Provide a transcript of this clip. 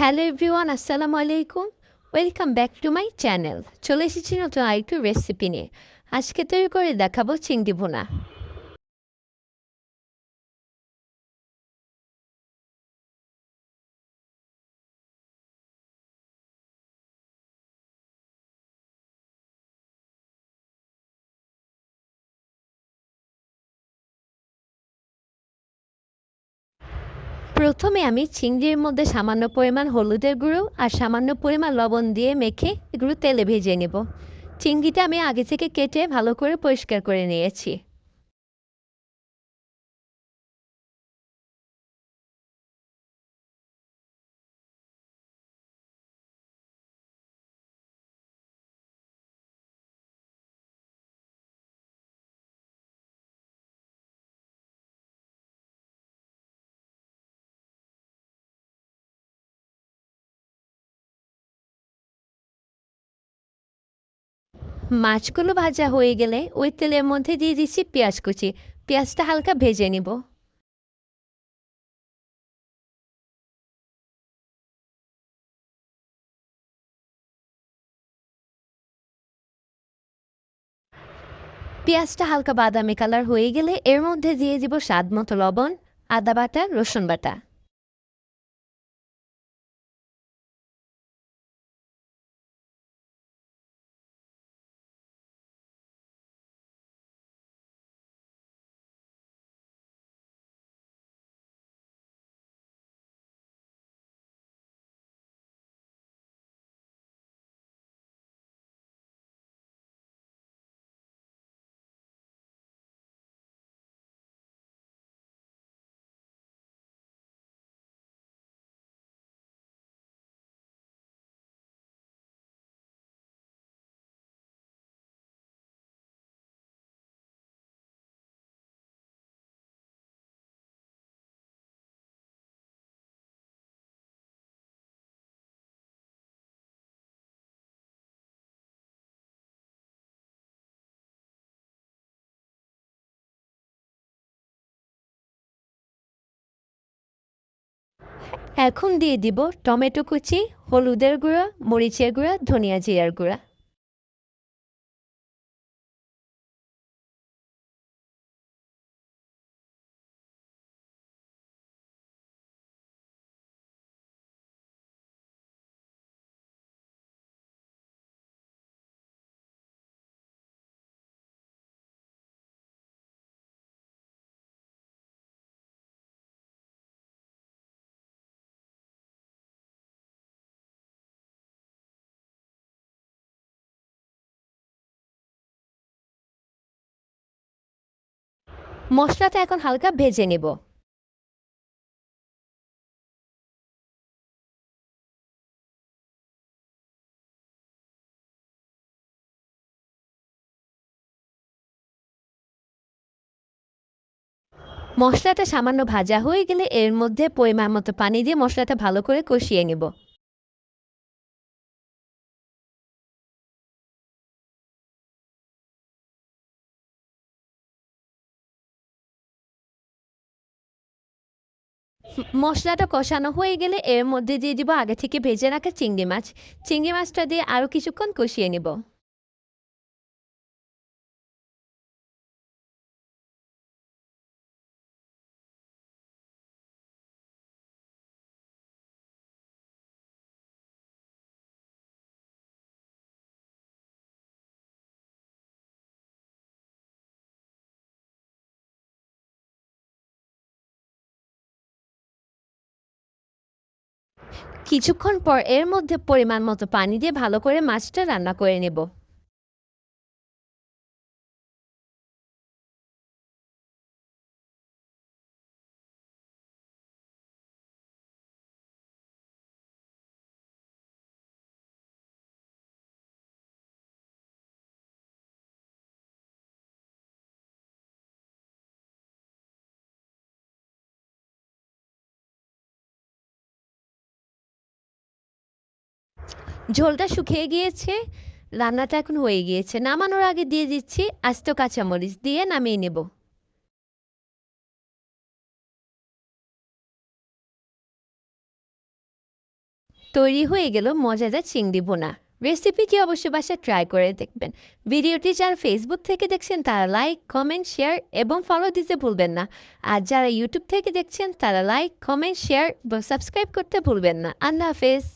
Hello everyone আসসালামু আলাইকুম welcome back to my channel চলে এসেছি নতুন আরেকটু রেসিপি নিয়ে। আজকে তৈরি করে দেখাবো চিংড়ি ভুনা। প্রথমে আমি চিংড়ির মধ্যে সামান্য পরিমাণ হলুদের গুঁড়ো আর সামান্য পরিমাণ লবণ দিয়ে মেখে এগুলো তেলে ভেজে নেব। চিংড়িটা আমি আগে থেকে কেটে ভালো করে পরিষ্কার করে নিয়েছি। মাছগুলো ভাজা হয়ে গেলে ওই তেলের মধ্যে দিয়ে দিচ্ছি পেঁয়াজ কুচি। পেঁয়াজটা হালকা ভেজে নিব। পেঁয়াজটা হালকা বাদামি কালার হয়ে গেলে এর মধ্যে দিয়ে দিব স্বাদ মতো লবণ, আদা বাটা, রসুন বাটা। এখন দিয়ে দিব টমেটো কুচি হলুদের গুঁড়া মরিচের গুঁড়া ধনিয়া জিরার গুঁড়া। মশলাটা এখন হালকা ভেজে নেব। মশলাটা সামান্য ভাজা হয়ে গেলে এর মধ্যে পরিমাণ মতো পানি দিয়ে মশলাটা ভালো করে কষিয়ে নেব। মশলাটা কষানো হয়ে গেলে এর মধ্যে দিয়ে দিব আগে থেকে ভেজে রাখা চিংড়ি মাছ। চিংড়ি মাছটা দিয়ে আরও কিছুক্ষণ কষিয়ে নেব। কিছুক্ষণ পর এর মধ্যে পরিমাণ মতো পানি দিয়ে ভালো করে মাছটা রান্না করে নেব। ঝোলটা শুকিয়ে গিয়েছে, রান্নাটা এখন হয়ে গিয়েছে। নামানোর আগে দিয়ে দিচ্ছি আস্ত কাঁচামরিচ, দিয়ে নামিয়ে নেব। তৈরি হয়ে গেল মজাদার চিংড়ি বোনা রেসিপিটি অবশ্যই বাসায় ট্রাই করে দেখবেন। ভিডিওটি যারা ফেসবুক থেকে দেখছেন, তারা লাইক, কমেন্ট, শেয়ার এবং ফলো দিতে ভুলবেন না। আর যারা ইউটিউব থেকে দেখছেন, তারা লাইক, কমেন্ট, শেয়ার এবং সাবস্ক্রাইব করতে ভুলবেন না। আল্লাহ হাফেজ।